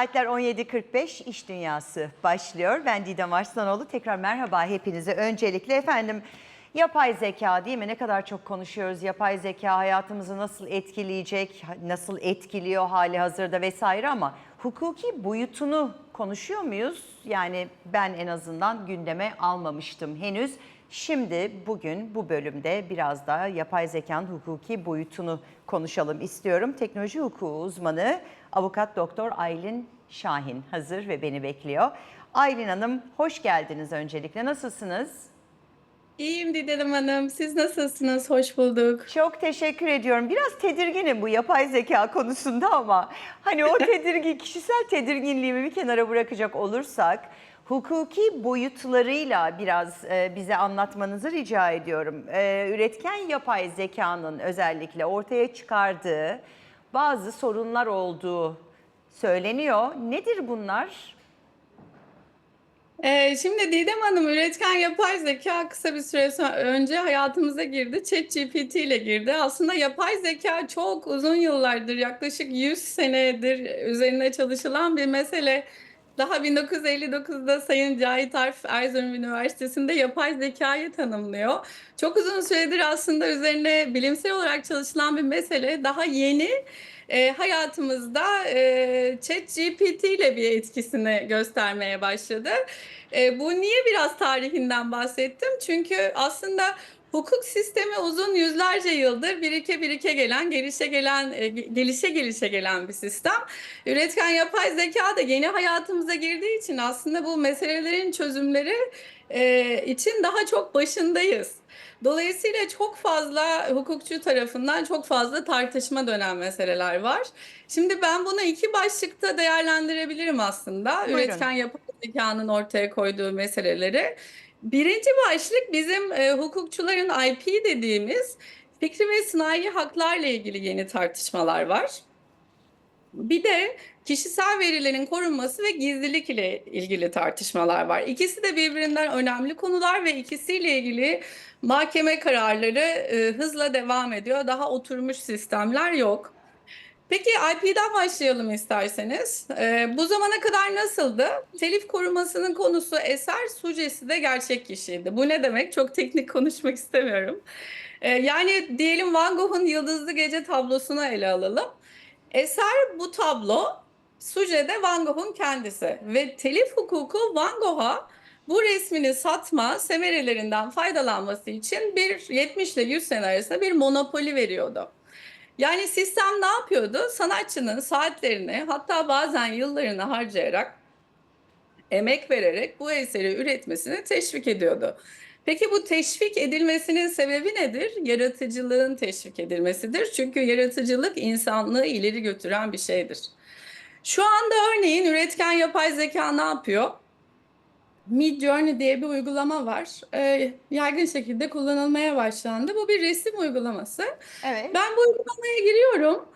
Saatler 17.45 İş Dünyası başlıyor. Ben Didem Arslanoğlu. Tekrar merhaba hepinize. Öncelikle efendim yapay zeka değil mi? Ne kadar çok konuşuyoruz. Yapay zeka hayatımızı nasıl etkileyecek, nasıl etkiliyor hali hazırda vesaire ama hukuki boyutunu konuşuyor muyuz? Yani ben en azından gündeme almamıştım henüz. Şimdi bugün bu bölümde biraz daha yapay zekanın hukuki boyutunu konuşalım istiyorum. Teknoloji hukuku uzmanı avukat doktor Aylin Şahin hazır ve beni bekliyor. Aylin Hanım hoş geldiniz öncelikle. Nasılsınız? İyiyim Didem Hanım. Siz nasılsınız? Hoş bulduk. Çok teşekkür ediyorum. Biraz tedirginim bu yapay zeka konusunda ama hani o tedirgin kişisel tedirginliğimi bir kenara bırakacak olursak hukuki boyutlarıyla biraz e, bize anlatmanızı rica ediyorum. E, üretken yapay zekanın özellikle ortaya çıkardığı bazı sorunlar olduğu söyleniyor. Nedir bunlar? Ee, şimdi Didem Hanım üretken yapay zeka kısa bir süre önce hayatımıza girdi. ChatGPT ile girdi. Aslında yapay zeka çok uzun yıllardır yaklaşık 100 senedir üzerine çalışılan bir mesele. Daha 1959'da Sayın Cahit Arf Erzurum Üniversitesi'nde yapay zekayı tanımlıyor. Çok uzun süredir aslında üzerine bilimsel olarak çalışılan bir mesele. Daha yeni e, hayatımızda e, ChatGPT ile bir etkisini göstermeye başladı. E, bu niye biraz tarihinden bahsettim? Çünkü aslında hukuk sistemi uzun yüzlerce yıldır birike birike gelen, gelişe gelen, e, gelişe gelişe gelen bir sistem. Üretken yapay zeka da yeni hayatımıza girdiği için aslında bu meselelerin çözümleri e, için daha çok başındayız. Dolayısıyla çok fazla hukukçu tarafından çok fazla tartışma dönen meseleler var. Şimdi ben bunu iki başlıkta değerlendirebilirim aslında. Buyurun. Üretken yapay zekanın ortaya koyduğu meseleleri. Birinci başlık bizim e, hukukçuların IP dediğimiz fikri ve sınai haklarla ilgili yeni tartışmalar var. Bir de kişisel verilerin korunması ve gizlilik ile ilgili tartışmalar var. İkisi de birbirinden önemli konular ve ikisiyle ilgili mahkeme kararları e, hızla devam ediyor. Daha oturmuş sistemler yok. Peki IP'den başlayalım isterseniz. E, bu zamana kadar nasıldı? Telif korumasının konusu eser, sucesi de gerçek kişiydi. Bu ne demek? Çok teknik konuşmak istemiyorum. E, yani diyelim Van Gogh'un Yıldızlı Gece tablosunu ele alalım. Eser bu tablo, suje de Van Gogh'un kendisi ve telif hukuku Van Gogh'a bu resmini satma, semerelerinden faydalanması için bir 70 ile 100 sene arasında bir monopoli veriyordu. Yani sistem ne yapıyordu? Sanatçının saatlerini hatta bazen yıllarını harcayarak, emek vererek bu eseri üretmesini teşvik ediyordu. Peki bu teşvik edilmesinin sebebi nedir? Yaratıcılığın teşvik edilmesidir. Çünkü yaratıcılık insanlığı ileri götüren bir şeydir. Şu anda örneğin üretken yapay zeka ne yapıyor? Midjourney diye bir uygulama var. Ee, yaygın şekilde kullanılmaya başlandı. Bu bir resim uygulaması. Evet. Ben bu uygulamaya giriyorum.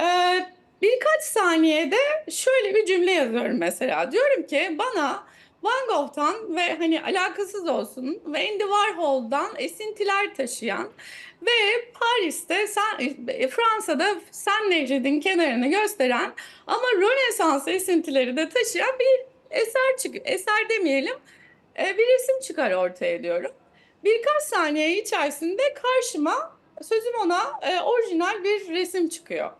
Ee, birkaç saniyede şöyle bir cümle yazıyorum mesela. Diyorum ki bana Van Gogh'tan ve hani alakasız olsun ve Andy Warhol'dan esintiler taşıyan ve Paris'te sen, e, Fransa'da Sen Nehri'nin kenarını gösteren ama Rönesans esintileri de taşıyan bir eser çık eser demeyelim e, bir resim çıkar ortaya diyorum. Birkaç saniye içerisinde karşıma sözüm ona e, orijinal bir resim çıkıyor.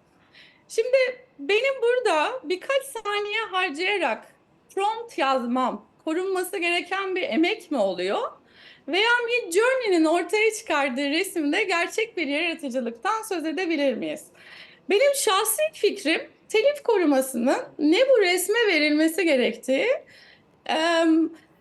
Şimdi benim burada birkaç saniye harcayarak prompt yazmam korunması gereken bir emek mi oluyor? Veya Midjourney'nin ortaya çıkardığı resimde gerçek bir yaratıcılıktan söz edebilir miyiz? Benim şahsi fikrim telif korumasının ne bu resme verilmesi gerektiği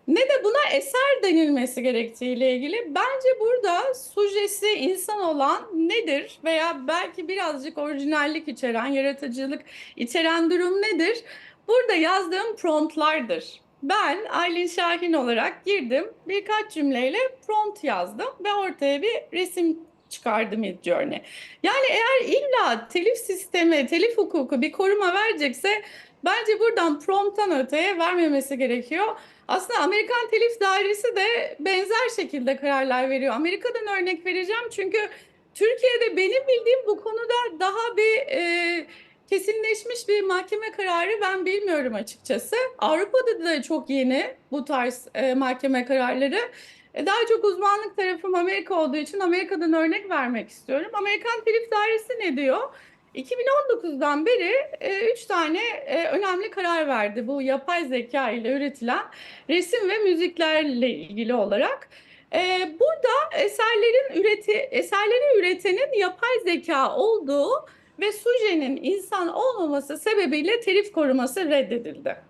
ne de buna eser denilmesi gerektiği ile ilgili bence burada sujesi insan olan nedir veya belki birazcık orijinallik içeren, yaratıcılık içeren durum nedir? Burada yazdığım promptlardır. Ben Aylin Şahin olarak girdim, birkaç cümleyle prompt yazdım ve ortaya bir resim çıkardım Midjourney. Yani eğer illa telif sistemi, telif hukuku bir koruma verecekse bence buradan prompttan öteye vermemesi gerekiyor. Aslında Amerikan Telif Dairesi de benzer şekilde kararlar veriyor. Amerika'dan örnek vereceğim çünkü Türkiye'de benim bildiğim bu konuda daha bir e, kesinleşmiş bir mahkeme kararı ben bilmiyorum açıkçası. Avrupa'da da çok yeni bu tarz e, mahkeme kararları. E, daha çok uzmanlık tarafım Amerika olduğu için Amerika'dan örnek vermek istiyorum. Amerikan Telif Dairesi ne diyor? 2019'dan beri e, üç tane e, önemli karar verdi bu yapay zeka ile üretilen resim ve müziklerle ilgili olarak. E, burada eserlerin üreti eserleri üretenin yapay zeka olduğu ve sujenin insan olmaması sebebiyle telif koruması reddedildi.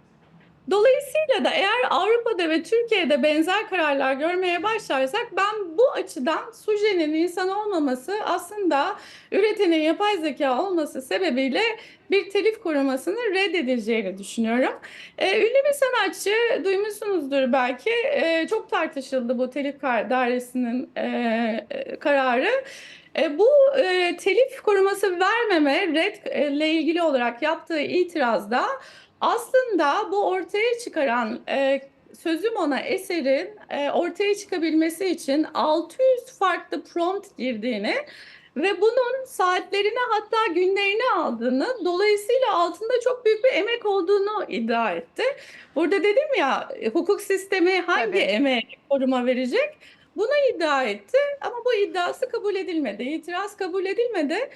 Dolayısıyla da eğer Avrupa'da ve Türkiye'de benzer kararlar görmeye başlarsak ben bu açıdan sujenin insan olmaması aslında üretenin yapay zeka olması sebebiyle bir telif korumasının reddedileceğini düşünüyorum. Ee, ünlü bir sanatçı duymuşsunuzdur belki Ee, çok tartışıldı bu telif kar- dairesinin e, e, kararı. E, bu e, telif koruması vermeme red e, ile ilgili olarak yaptığı itirazda aslında bu ortaya çıkaran e, sözüm ona eserin e, ortaya çıkabilmesi için 600 farklı prompt girdiğini ve bunun saatlerini hatta günlerini aldığını, dolayısıyla altında çok büyük bir emek olduğunu iddia etti. Burada dedim ya hukuk sistemi hangi Tabii. emeğe koruma verecek? Bunu iddia etti ama bu iddiası kabul edilmedi. İtiraz kabul edilmedi.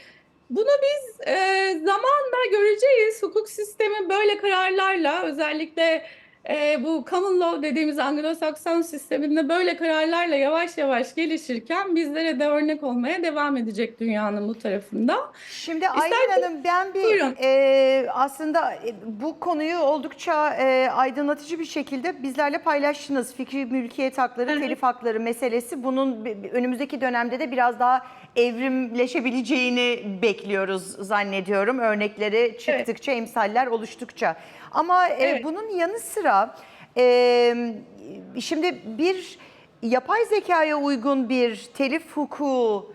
Bunu biz e, zamanla göreceğiz. Hukuk sistemi böyle kararlarla özellikle e, bu common law dediğimiz Anglo-Sakson sisteminde böyle kararlarla yavaş yavaş gelişirken bizlere de örnek olmaya devam edecek dünyanın bu tarafında. Şimdi Aylin İsterseniz- Hanım ben bir Buyurun. e, aslında e, bu konuyu oldukça e, aydınlatıcı bir şekilde bizlerle paylaştınız. Fikri mülkiyet hakları, hı. telif hakları meselesi bunun önümüzdeki dönemde de biraz daha evrimleşebileceğini bekliyoruz zannediyorum. Örnekleri çıktıkça, emsaller oluştukça. Ama e, Evet. bunun yanı sıra e, şimdi bir yapay zekaya uygun bir telif hukuku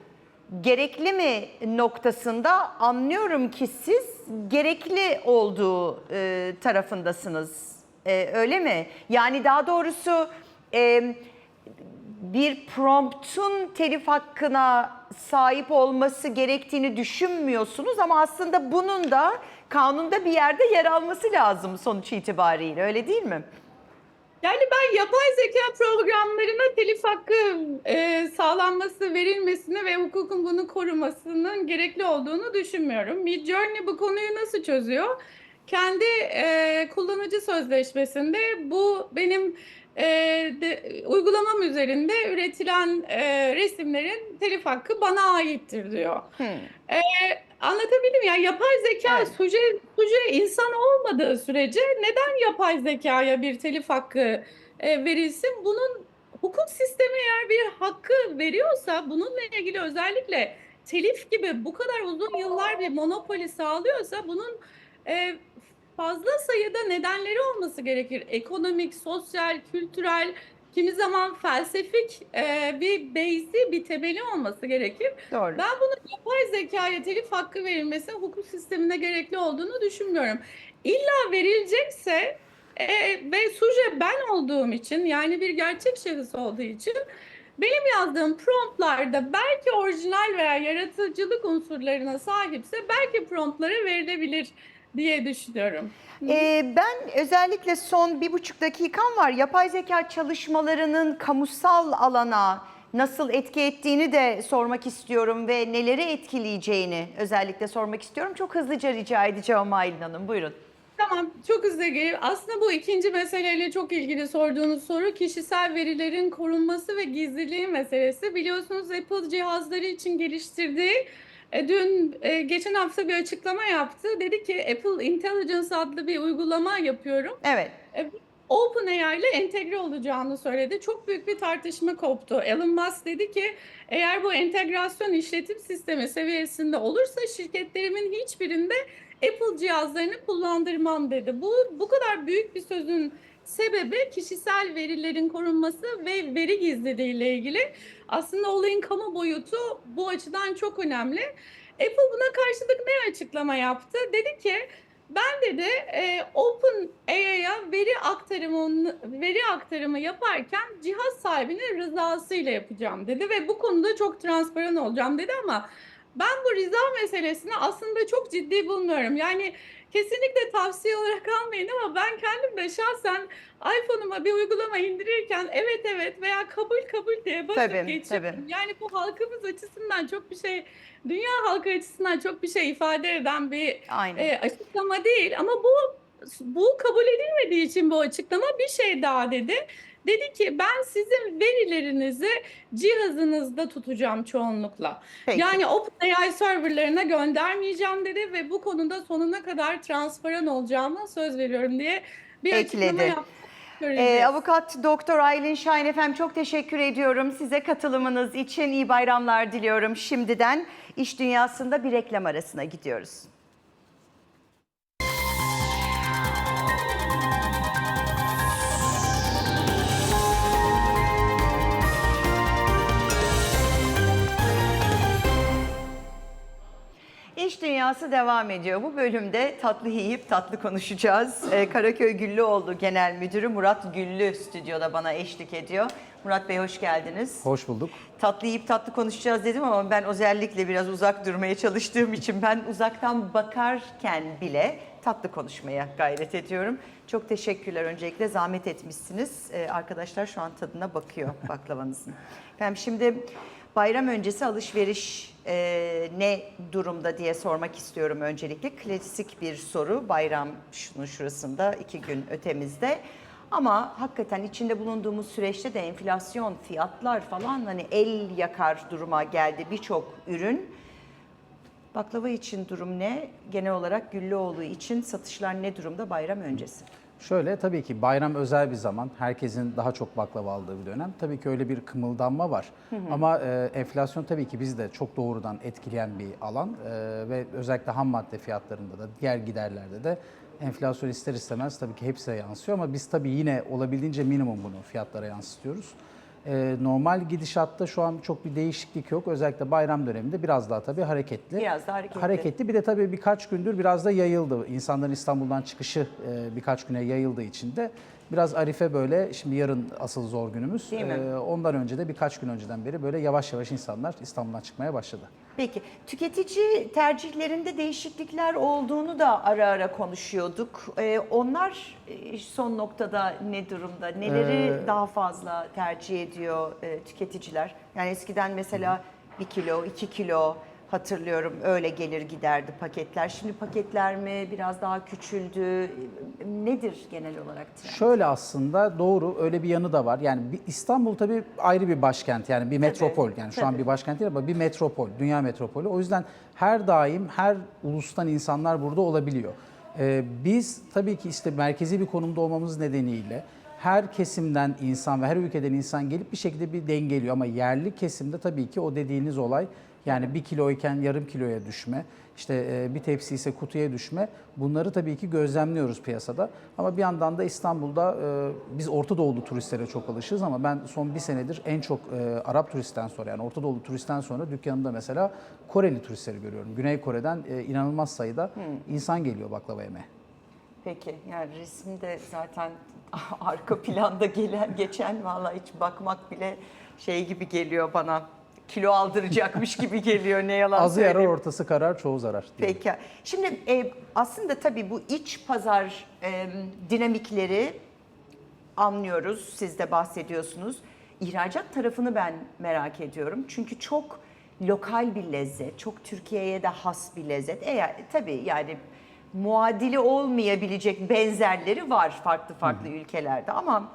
gerekli mi noktasında anlıyorum ki siz gerekli olduğu e, tarafındasınız. E, öyle mi? Yani daha doğrusu e, bir promptun telif hakkına sahip olması gerektiğini düşünmüyorsunuz ama aslında bunun da kanunda bir yerde yer alması lazım sonuç itibariyle öyle değil mi? Yani ben yapay zeka programlarına telif hakkı e, sağlanması, verilmesini ve hukukun bunu korumasının gerekli olduğunu düşünmüyorum. Midjourney bu konuyu nasıl çözüyor? Kendi e, kullanıcı sözleşmesinde bu benim e, de, uygulamam üzerinde üretilen e, resimlerin telif hakkı bana aittir diyor. Ee, anlatabildim ya yapay zeka Evet. suje, suje insan olmadığı sürece neden yapay zekaya bir telif hakkı e, verilsin? Bunun hukuk sistemi eğer bir hakkı veriyorsa bununla ilgili özellikle telif gibi bu kadar uzun yıllar bir monopoli sağlıyorsa bunun e, fazla sayıda nedenleri olması gerekir. Ekonomik, sosyal, kültürel, kimi zaman felsefik e, bir base'i, bir temeli olması gerekir. Doğru. Ben bunun yapay zekaya telif hakkı verilmesi hukuk sistemine gerekli olduğunu düşünmüyorum. İlla verilecekse e, ve suje ben olduğum için yani bir gerçek şahıs olduğu için benim yazdığım promptlarda belki orijinal veya yaratıcılık unsurlarına sahipse belki promptlara verilebilir diye düşünüyorum. Ee, ben özellikle son bir buçuk dakikam var. Yapay zeka çalışmalarının kamusal alana nasıl etki ettiğini de sormak istiyorum ve neleri etkileyeceğini özellikle sormak istiyorum. Çok hızlıca rica edeceğim Aylin Hanım. Buyurun. Tamam, çok hızlı geleyim. Aslında bu ikinci meseleyle çok ilgili sorduğunuz soru kişisel verilerin korunması ve gizliliği meselesi. Biliyorsunuz Apple cihazları için geliştirdiği e, dün e, geçen hafta bir açıklama yaptı. Dedi ki Apple Intelligence adlı bir uygulama yapıyorum. Evet. OpenAI ile entegre olacağını söyledi. Çok büyük bir tartışma koptu. Elon Musk dedi ki eğer bu entegrasyon işletim sistemi seviyesinde olursa şirketlerimin hiçbirinde Apple cihazlarını kullandırmam dedi. Bu bu kadar büyük bir sözün sebebi kişisel verilerin korunması ve veri gizliliği ile ilgili. Aslında olayın kamu boyutu bu açıdan çok önemli. Apple buna karşılık ne açıklama yaptı? Dedi ki ben dedi e, Open AI'ya veri aktarımı veri aktarımı yaparken cihaz sahibinin rızasıyla yapacağım dedi ve bu konuda çok transparan olacağım dedi ama ben bu rıza meselesini aslında çok ciddi bulmuyorum. Yani kesinlikle tavsiye olarak almayın ama ben kendim de şahsen iPhone'uma bir uygulama indirirken evet evet veya kabul kabul diye basıp Tabii, geçiyorum. tabii. Yani bu halkımız açısından çok bir şey, dünya halkı açısından çok bir şey ifade eden bir Aynen. e, açıklama değil ama bu bu kabul edilmediği için bu açıklama bir şey daha dedi. Dedi ki ben sizin verilerinizi cihazınızda tutacağım çoğunlukla. Peki. Yani OpenAI serverlarına göndermeyeceğim dedi ve bu konuda sonuna kadar transparan olacağıma söz veriyorum diye bir açıklama Ekledi. yaptı. Ee, avukat Doktor Aylin Şahin efendim çok teşekkür ediyorum size katılımınız için iyi bayramlar diliyorum şimdiden. İş dünyasında bir reklam arasına gidiyoruz. İş dünyası devam ediyor. Bu bölümde tatlı yiyip tatlı konuşacağız. Ee, Karaköy Güllüoğlu Genel Müdürü Murat Güllü stüdyoda bana eşlik ediyor. Murat Bey hoş geldiniz. Hoş bulduk. Tatlı yiyip tatlı konuşacağız dedim ama ben özellikle biraz uzak durmaya çalıştığım için ben uzaktan bakarken bile tatlı konuşmaya gayret ediyorum. Çok teşekkürler öncelikle zahmet etmişsiniz. Ee, arkadaşlar şu an tadına bakıyor baklavanızın. Efendim şimdi bayram öncesi alışveriş e, ne durumda diye sormak istiyorum öncelikle. Klasik bir soru bayram şunun şurasında iki gün ötemizde. Ama hakikaten içinde bulunduğumuz süreçte de enflasyon, fiyatlar falan hani el yakar duruma geldi birçok ürün. Baklava için durum ne? Genel olarak Güllüoğlu için satışlar ne durumda bayram öncesi? Şöyle tabii ki bayram özel bir zaman. Herkesin daha çok baklava aldığı bir dönem. Tabii ki öyle bir kımıldanma var. Ama e, enflasyon tabii ki bizi de çok doğrudan etkileyen bir alan. E, ve özellikle ham madde fiyatlarında da diğer giderlerde de enflasyon ister istemez tabii ki hepsine yansıyor. Ama biz tabii yine olabildiğince minimum bunu fiyatlara yansıtıyoruz. E, normal gidişatta şu an çok bir değişiklik yok. Özellikle bayram döneminde biraz daha tabii hareketli. Biraz daha hareketli. Hareketli. Bir de tabii birkaç gündür biraz da yayıldı. İnsanların İstanbul'dan çıkışı e, birkaç güne yayıldığı için de biraz Arife böyle, şimdi yarın asıl zor günümüz. Değil mi? E, ondan önce de birkaç gün önceden beri böyle yavaş yavaş insanlar İstanbul'dan çıkmaya başladı. Peki tüketici tercihlerinde değişiklikler olduğunu da ara ara konuşuyorduk. Ee, onlar e, son noktada ne durumda? Neleri Ee, daha fazla tercih ediyor e, tüketiciler? Yani eskiden mesela bir kilo, iki kilo hatırlıyorum öyle gelir giderdi paketler. Şimdi paketler mi biraz daha küçüldü? Nedir genel olarak trend? Şöyle aslında doğru öyle bir yanı da var. Yani bir İstanbul tabii ayrı bir başkent yani bir metropol. Yani şu an tabii. bir başkent değil ama bir metropol, dünya metropolü. O yüzden her daim her ulustan insanlar burada olabiliyor. Ee, biz tabii ki işte merkezi bir konumda olmamız nedeniyle her kesimden insan ve her ülkeden insan gelip bir şekilde bir dengeliyor. Ama yerli kesimde tabii ki o dediğiniz olay yani bir kiloyken yarım kiloya düşme, işte e, bir tepsi ise kutuya düşme bunları tabii ki gözlemliyoruz piyasada. Ama bir yandan da İstanbul'da e, biz Orta Doğulu turistlere çok alışığız ama ben son bir senedir en çok e, Arap turistten sonra yani Orta Doğulu turistten sonra dükkanımda mesela Koreli turistleri görüyorum. Güney Kore'den inanılmaz sayıda insan geliyor baklava yemeye. Peki yani resimde zaten arka planda gelen geçen vallahi hiç bakmak bile şey gibi geliyor bana. Kilo aldıracakmış gibi geliyor ne yalan Azı yarar söyleyeyim. ortası karar çoğu zarar. diyelim. Peki. Şimdi e, aslında tabii bu iç pazar e, dinamikleri anlıyoruz. Siz de bahsediyorsunuz. İhracat tarafını ben merak ediyorum. Çünkü çok lokal bir lezzet, çok Türkiye'ye de has bir lezzet. Eğer tabii yani muadili olmayabilecek benzerleri var farklı farklı ülkelerde ama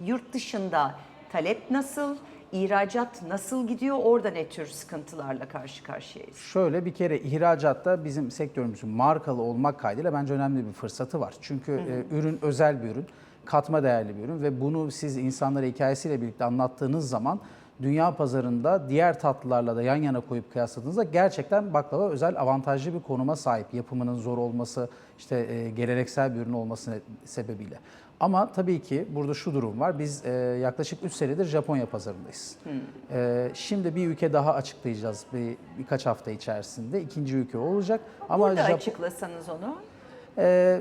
yurt dışında talep nasıl, ihracat nasıl gidiyor, orada ne tür sıkıntılarla karşı karşıyayız? Şöyle bir kere ihracatta bizim sektörümüzün markalı olmak kaydıyla bence önemli bir fırsatı var. Çünkü e, ürün özel bir ürün, katma değerli bir ürün ve bunu siz insanlara hikayesiyle birlikte anlattığınız zaman dünya pazarında diğer tatlılarla da yan yana koyup kıyasladığınızda gerçekten baklava özel avantajlı bir konuma sahip. Yapımının zor olması, işte e, geleneksel bir ürün olması sebebiyle. Ama tabii ki burada şu durum var. Biz e, yaklaşık 3 senedir Japonya pazarındayız. E, şimdi bir ülke daha açıklayacağız bir birkaç hafta içerisinde. İkinci ülke olacak. Ama Burada Jap- açıklasanız onu. e,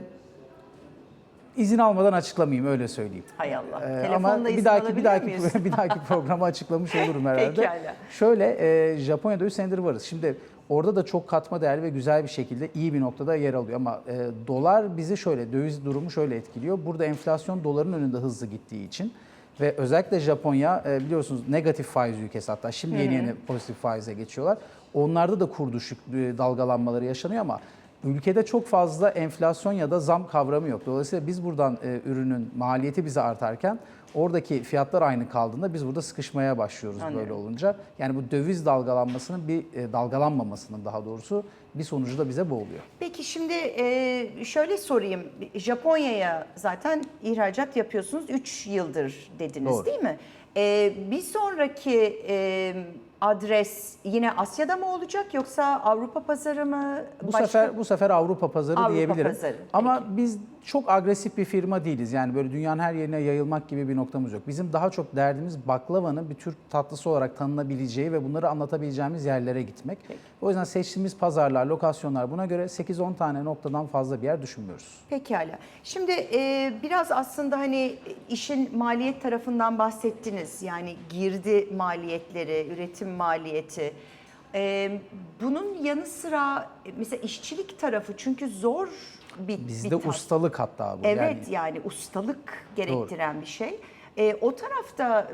izin almadan açıklamayayım öyle söyleyeyim. Hay Allah. Ee, Telefonla ama bir dahaki bir dahaki bir dahaki programa açıklamış olurum herhalde. Pekala. Şöyle e, Japonya'da 3 senedir varız. Şimdi orada da çok katma değerli ve güzel bir şekilde iyi bir noktada yer alıyor ama e, dolar bizi şöyle döviz durumu şöyle etkiliyor. Burada enflasyon doların önünde hızlı gittiği için ve özellikle Japonya e, biliyorsunuz negatif faiz ülkesi hatta şimdi yeni yeni pozitif faize geçiyorlar. Onlarda da kur düşük e, dalgalanmaları yaşanıyor ama Ülkede çok fazla enflasyon ya da zam kavramı yok. Dolayısıyla biz buradan e, ürünün maliyeti bize artarken oradaki fiyatlar aynı kaldığında biz burada sıkışmaya başlıyoruz Anlıyorum. böyle olunca. Yani bu döviz dalgalanmasının bir e, dalgalanmamasının daha doğrusu bir sonucu da bize bu oluyor. Peki şimdi e, şöyle sorayım. Japonya'ya zaten ihracat yapıyorsunuz. 3 yıldır dediniz Doğru. değil mi? E, bir sonraki e, adres yine Asya'da mı olacak yoksa Avrupa pazarı mı? Bu Başka- sefer bu sefer Avrupa pazarı Avrupa diyebilirim. pazarı, Ama biz çok agresif bir firma değiliz. Yani böyle dünyanın her yerine yayılmak gibi bir noktamız yok. Bizim daha çok derdimiz baklavanın bir Türk tatlısı olarak tanınabileceği ve bunları anlatabileceğimiz yerlere gitmek. O yüzden seçtiğimiz pazarlar, lokasyonlar buna göre 8-10 tane noktadan fazla bir yer düşünmüyoruz. Pekala. Şimdi e, biraz aslında hani işin maliyet tarafından bahsettiniz. Yani girdi maliyetleri, üretim maliyeti. E, bunun yanı sıra e, mesela işçilik tarafı çünkü zor bir Bizde bir ustalık hatta bu. Evet Yani yani, ustalık gerektiren bir şey. E, o tarafta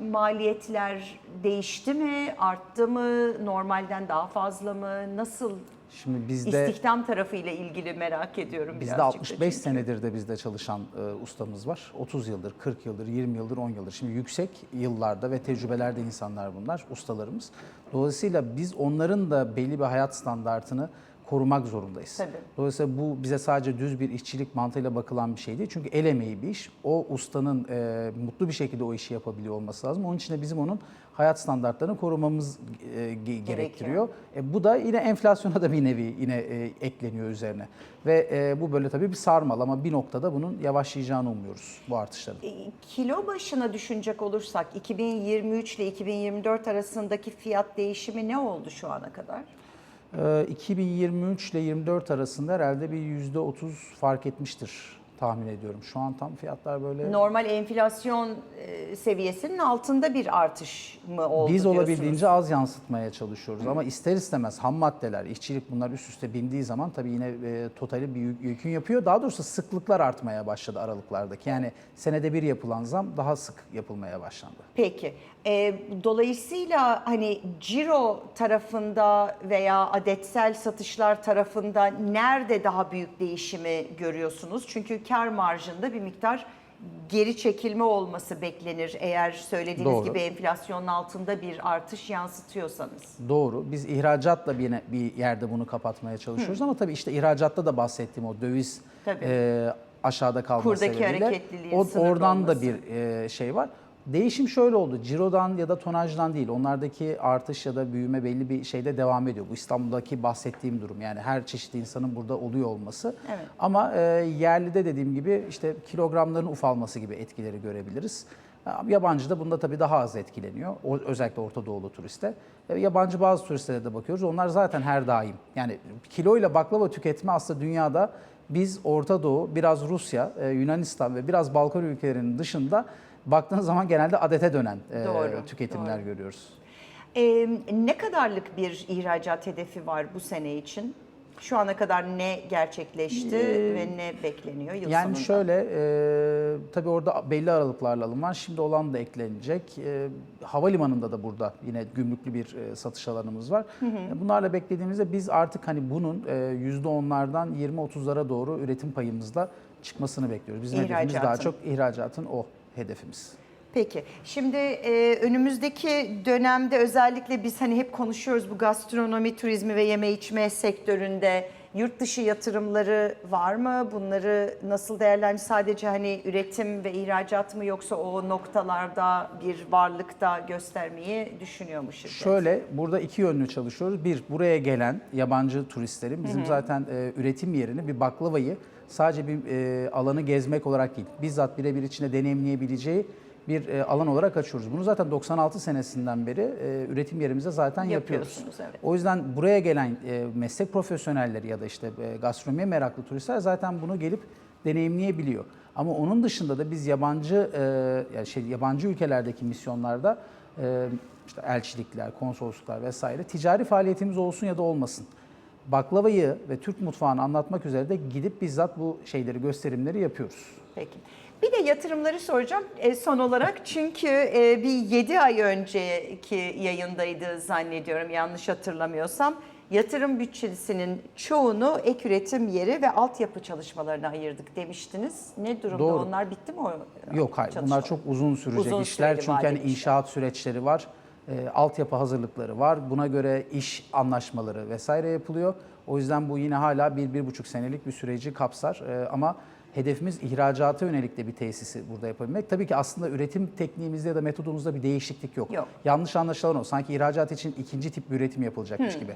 e, maliyetler değişti mi, arttı mı, normalden daha fazla mı, nasıl Şimdi bizde İstihdam tarafıyla ilgili merak ediyorum Bizde birazcık da 65 çünkü. senedir de bizde çalışan e, ustamız var. 30 yıldır, 40 yıldır, 20 yıldır, 10 yıldır. Şimdi yüksek yıllarda ve tecrübelerde insanlar bunlar, ustalarımız. Dolayısıyla biz onların da belli bir hayat standartını korumak zorundayız. Tabii. Dolayısıyla bu bize sadece düz bir işçilik mantığıyla bakılan bir şey değil. Çünkü el emeği bir iş. O ustanın e, mutlu bir şekilde o işi yapabiliyor olması lazım. Onun için de bizim onun hayat standartlarını korumamız e, ge- gerektiriyor. E, bu da yine enflasyona da bir nevi yine e, ekleniyor üzerine. Ve e, bu böyle tabii bir sarmal ama bir noktada bunun yavaşlayacağını umuyoruz bu artışların. E, Kilo başına düşünecek olursak 2023 ile 2024 arasındaki fiyat değişimi ne oldu şu ana kadar? E, 2023 ile 24 arasında herhalde bir %30 fark etmiştir tahmin ediyorum. Şu an tam fiyatlar böyle... Normal enflasyon e, seviyesinin altında bir artış mı oldu Biz diyorsunuz? olabildiğince az yansıtmaya çalışıyoruz ama ister istemez ham maddeler, işçilik bunlar üst üste bindiği zaman tabii yine e, totali bir yük- yükün yapıyor. Daha doğrusu sıklıklar artmaya başladı aralıklardaki. Yani senede bir yapılan zam daha sık yapılmaya başlandı. Peki. E, dolayısıyla hani ciro tarafında veya adetsel satışlar tarafında nerede daha büyük değişimi görüyorsunuz? Çünkü kar marjında bir miktar geri çekilme olması beklenir eğer söylediğiniz Doğru. gibi enflasyonun altında bir artış yansıtıyorsanız. Doğru. Biz ihracatla bir, bir yerde bunu kapatmaya çalışıyoruz ama tabii işte ihracatta da bahsettiğim o döviz Tabii. e, aşağıda kalma Kurdaki sebebiyle hareketliliğin o- oradan da olması. bir e, şey var. Değişim şöyle oldu. Ciro'dan ya da tonajdan değil. Onlardaki artış ya da büyüme belli bir şeyde devam ediyor. Bu İstanbul'daki bahsettiğim durum. Yani her çeşit insanın burada oluyor olması. Evet. Ama e, yerlide dediğim gibi işte kilogramların ufalması gibi etkileri görebiliriz. Yabancı da bunda tabii daha az etkileniyor. O, özellikle Orta Doğulu turiste. E, Yabancı bazı turistlere de bakıyoruz. Onlar zaten her daim. Yani kiloyla baklava tüketme aslında dünyada biz Orta Doğu, biraz Rusya, e, Yunanistan ve biraz Balkan ülkelerinin dışında baktığınız zaman genelde adete dönen e, Doğru, tüketimler doğru. görüyoruz. E, ne kadarlık bir ihracat hedefi var bu sene için? Şu ana kadar ne gerçekleşti ve ne bekleniyor yıl Ee, Yani sonunda? şöyle, e, tabii orada belli aralıklarla alım var. Şimdi olan da eklenecek. E, havalimanında da burada yine gümrüklü bir e, satış alanımız var. E, Bunlarla beklediğimizde biz artık hani bunun e, %10'lardan 20-30'lara doğru üretim payımızda çıkmasını bekliyoruz. Bizim hedefimiz daha çok ihracatın o hedefimiz. Peki. Şimdi e, önümüzdeki dönemde özellikle biz hani hep konuşuyoruz bu gastronomi, turizmi ve yeme içme sektöründe yurt dışı yatırımları var mı? Bunları nasıl değerlendir? Sadece hani üretim ve ihracat mı yoksa o noktalarda bir varlıkta göstermeyi düşünüyor mu şirket? Şöyle burada iki yönlü çalışıyoruz. Bir buraya gelen yabancı turistlerin bizim zaten e, üretim yerini bir baklavayı sadece bir e, alanı gezmek olarak değil, bizzat birebir içinde deneyimleyebileceği bir e, alan olarak açıyoruz. Bunu zaten 96 senesinden beri e, üretim yerimizde zaten yapıyoruz. Evet. O yüzden buraya gelen e, meslek profesyonelleri ya da işte e, gastronomiye meraklı turistler zaten bunu gelip deneyimleyebiliyor. Ama onun dışında da biz yabancı e, yani şey yabancı ülkelerdeki misyonlarda e, işte elçilikler, konsolosluklar vesaire ticari faaliyetimiz olsun ya da olmasın. Baklavayı ve Türk mutfağını anlatmak üzere de gidip bizzat bu şeyleri gösterimleri yapıyoruz. Peki. Bir de yatırımları soracağım e, son olarak çünkü e, bir 7 ay önceki yayındaydı zannediyorum yanlış hatırlamıyorsam. Yatırım bütçesinin çoğunu ek üretim yeri ve altyapı çalışmalarına ayırdık demiştiniz. Ne durumda Doğru. onlar bitti mi o Yok hayır bunlar çalışmalar? çok uzun sürecek Uzun işler çünkü hani vadeli işler. inşaat süreçleri var, e, altyapı hazırlıkları var. Buna göre iş anlaşmaları vesaire yapılıyor. O yüzden bu yine hala bir, bir buçuk senelik bir süreci kapsar. E, ama hedefimiz ihracata yönelik de bir tesisi burada yapabilmek. Tabii ki aslında üretim tekniğimizde ya da metodumuzda bir değişiklik yok. Yok. Yanlış anlaşılan o. Sanki ihracat için ikinci tip bir üretim yapılacakmış gibi.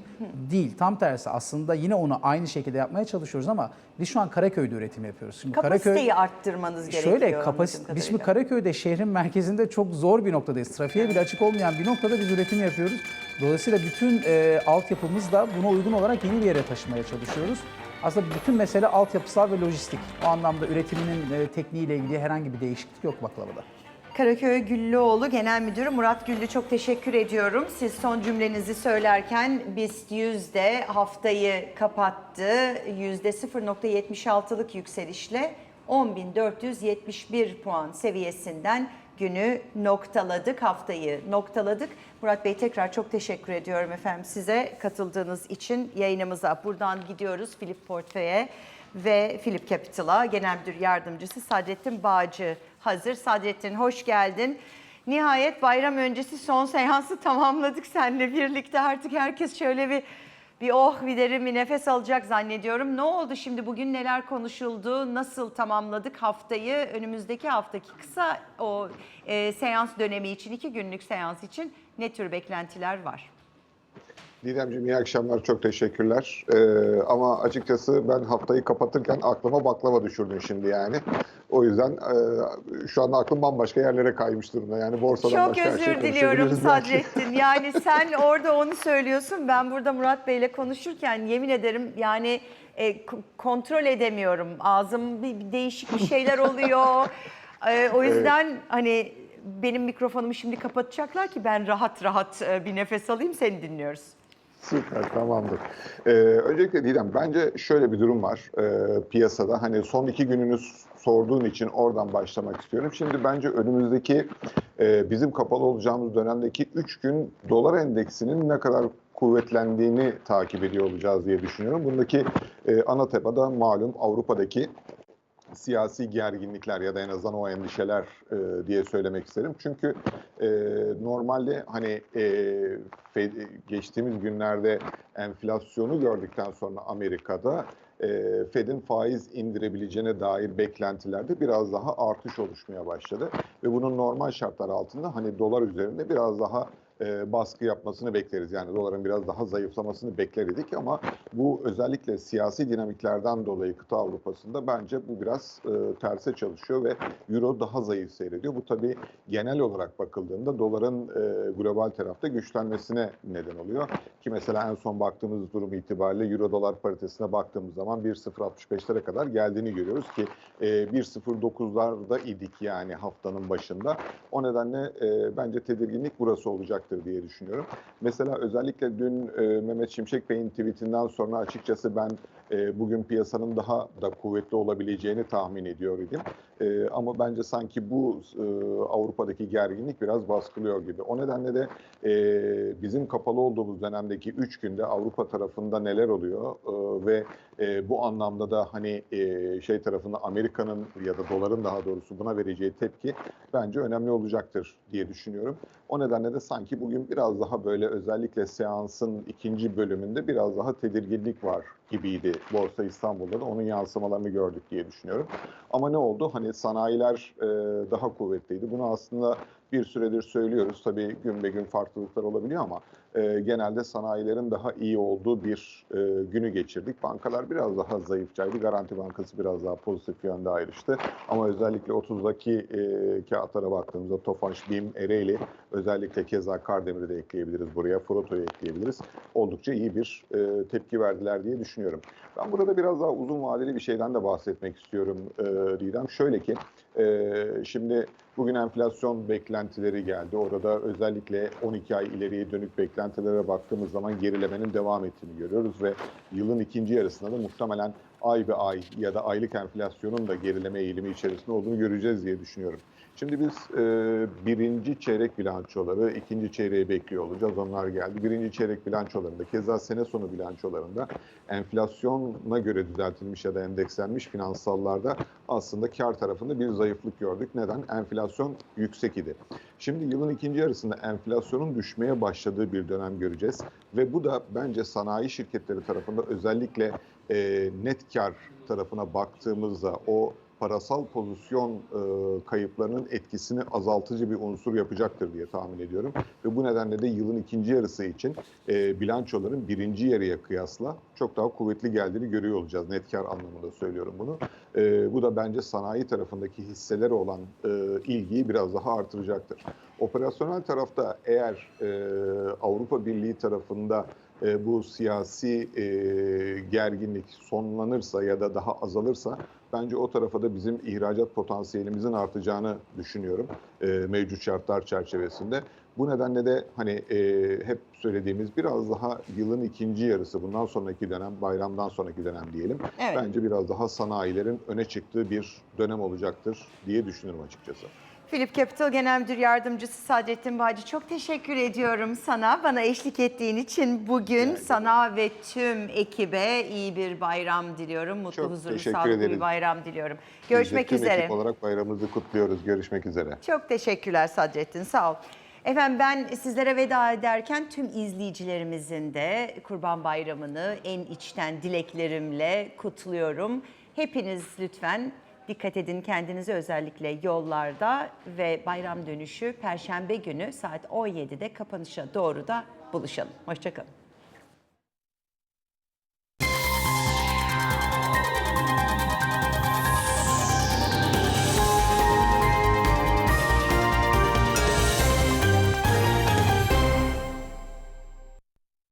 Değil. Tam tersi. Aslında yine onu aynı şekilde yapmaya çalışıyoruz ama biz şu an Karaköy'de üretim yapıyoruz. Şimdi Kapasiteyi arttırmanız gerekiyor. Şöyle kapasite, biz şimdi. Karaköy'de şehrin merkezinde çok zor bir noktadayız. Trafiğe bile açık olmayan bir noktada biz üretim yapıyoruz. Dolayısıyla bütün e, altyapımız da buna uygun olarak yeni bir yere taşımaya çalışıyoruz. Aslında bütün mesele altyapısal ve lojistik. O anlamda üretiminin e, tekniğiyle ilgili herhangi bir değişiklik yok baklavada. Karaköy Güllüoğlu Genel Müdürü Murat Güllü çok teşekkür ediyorum. Siz son cümlenizi söylerken BIST yüzde haftayı kapattı. Yüzde 0.76'lık yükselişle 10.471 puan seviyesinden günü noktaladık, haftayı noktaladık. Murat Bey tekrar çok teşekkür ediyorum efendim size katıldığınız için yayınımıza. Buradan gidiyoruz Philip Portföy'e ve Philip Capital'a Genel Müdür Yardımcısı Sadrettin Bağcı hazır. Sadrettin hoş geldin. Nihayet bayram öncesi son seansı tamamladık seninle birlikte. Artık herkes şöyle bir bir oh bir derin bir nefes alacak zannediyorum. Ne oldu şimdi bugün neler konuşuldu? Nasıl tamamladık haftayı? Önümüzdeki haftaki kısa o e, seans dönemi için, iki günlük seans için ne tür beklentiler var? Didemciğim iyi akşamlar, çok teşekkürler. Ee, ama açıkçası ben haftayı kapatırken aklıma baklava düşürdün şimdi yani. O yüzden e, şu anda aklım bambaşka yerlere kaymış durumda. Yani borsadan Çok başka her şey özür diliyorum konuşabiliriz belki. Sadrettin. Yani sen orada onu söylüyorsun. Ben burada Murat Bey'le konuşurken yemin ederim yani e, kontrol edemiyorum. Ağzım bir, değişik bir şeyler oluyor. E, o yüzden hani benim mikrofonumu şimdi kapatacaklar ki ben rahat rahat e, bir nefes alayım. Seni dinliyoruz. Süper, tamamdır. Ee, öncelikle Didem, bence şöyle bir durum var e, piyasada. Hani son iki gününü sorduğun için oradan başlamak istiyorum. Şimdi bence önümüzdeki e, bizim kapalı olacağımız dönemdeki 3 gün dolar endeksinin ne kadar kuvvetlendiğini takip ediyor olacağız diye düşünüyorum. Bundaki e, ana tepede malum Avrupa'daki siyasi gerginlikler ya da en azından o endişeler e, diye söylemek isterim. Çünkü e, normalde hani e, geçtiğimiz günlerde enflasyonu gördükten sonra Amerika'da e, Fed'in faiz indirebileceğine dair beklentilerde biraz daha artış oluşmaya başladı. Ve bunun normal şartlar altında hani dolar üzerinde biraz daha e, baskı yapmasını bekleriz. Yani doların biraz daha zayıflamasını beklerdik ama bu özellikle siyasi dinamiklerden dolayı kıta Avrupa'sında bence bu biraz e, terse çalışıyor ve Euro daha zayıf seyrediyor. Bu tabii genel olarak bakıldığında doların e, global tarafta güçlenmesine neden oluyor. Ki mesela en son baktığımız durum itibariyle Euro dolar paritesine baktığımız zaman 1.065'lere kadar geldiğini görüyoruz ki e, 1.09'larda idik yani haftanın başında. O nedenle e, bence tedirginlik burası olacaktır diye düşünüyorum. Mesela özellikle dün e, Mehmet Şimşek Bey'in tweetinden sonra açıkçası ben e, bugün piyasanın daha da kuvvetli olabileceğini tahmin ediyor idim. E, ama bence sanki bu e, Avrupa'daki gerginlik biraz baskılıyor gibi. O nedenle de e, bizim kapalı olduğumuz dönemdeki 3 günde Avrupa tarafında neler oluyor e, ve e, bu anlamda da hani e, şey tarafında Amerika'nın ya da doların daha doğrusu buna vereceği tepki bence önemli olacaktır diye düşünüyorum. O nedenle de sanki bugün biraz daha böyle özellikle seansın ikinci bölümünde biraz daha tedirginlik var gibiydi Borsa İstanbul'da da onun yansımalarını gördük diye düşünüyorum. Ama ne oldu? Hani sanayiler e, daha kuvvetliydi. Bunu aslında bir süredir söylüyoruz. Tabii gün be gün farklılıklar olabiliyor ama e, genelde sanayilerin daha iyi olduğu bir e, günü geçirdik. Bankalar biraz daha zayıfçaydı. Garanti Bankası biraz daha pozitif yönde ayrıştı. Ama özellikle 30'daki e, kağıtlara baktığımızda Tofaş, BİM, Ereğli, özellikle keza Kardemir'i de ekleyebiliriz buraya, Froto'yu ekleyebiliriz. Oldukça iyi bir e, tepki verdiler diye düşünüyorum. Ben burada biraz daha uzun vadeli bir şeyden de bahsetmek istiyorum e, Didem. Şöyle ki, e, şimdi bugün enflasyon beklentileri geldi. Orada özellikle 12 ay ileriye dönük beklentilere baktığımız zaman gerilemenin devam ettiğini görüyoruz ve yılın ikinci yarısında da muhtemelen ay be ay ya da aylık enflasyonun da gerileme eğilimi içerisinde olduğunu göreceğiz diye düşünüyorum. Şimdi biz e, birinci çeyrek bilançoları, ikinci çeyreği bekliyor olacağız. Onlar geldi. Birinci çeyrek bilançolarında, keza sene sonu bilançolarında enflasyona göre düzeltilmiş ya da endekslenmiş finansallarda aslında kar tarafında bir zayıflık gördük. Neden? Enflasyon yüksek idi. Şimdi yılın ikinci yarısında enflasyonun düşmeye başladığı bir dönem göreceğiz. Ve bu da bence sanayi şirketleri tarafında özellikle e, net kar tarafına baktığımızda o parasal pozisyon e, kayıplarının etkisini azaltıcı bir unsur yapacaktır diye tahmin ediyorum. Ve bu nedenle de yılın ikinci yarısı için e, bilançoların birinci yarıya kıyasla çok daha kuvvetli geldiğini görüyor olacağız. Net kar anlamında söylüyorum bunu. E, bu da bence sanayi tarafındaki hisselere olan e, ilgiyi biraz daha artıracaktır. Operasyonel tarafta eğer e, Avrupa Birliği tarafında e, bu siyasi e, gerginlik sonlanırsa ya da daha azalırsa bence o tarafa da bizim ihracat potansiyelimizin artacağını düşünüyorum e, mevcut şartlar çerçevesinde. Bu nedenle de hani e, hep söylediğimiz biraz daha yılın ikinci yarısı bundan sonraki dönem bayramdan sonraki dönem diyelim. Evet. Bence biraz daha sanayilerin öne çıktığı bir dönem olacaktır diye düşünüyorum açıkçası. Philip Capital Genel Müdür Yardımcısı Sadrettin Bağcı çok teşekkür ediyorum sana. Bana eşlik ettiğin için bugün sana ve tüm ekibe iyi bir bayram diliyorum. Mutlu, Çok huzurlu, sağlıklı bir ederiz. bayram diliyorum. Biz de Görüşmek tüm üzere. ekip olarak bayramımızı kutluyoruz. Görüşmek üzere. Çok teşekkürler Sadrettin, sağ ol. Efendim ben sizlere veda ederken tüm izleyicilerimizin de Kurban Bayramı'nı en içten dileklerimle kutluyorum. Hepiniz lütfen dikkat edin kendinize özellikle yollarda ve bayram dönüşü Perşembe günü saat 17'de kapanışa doğru da buluşalım. Hoşçakalın.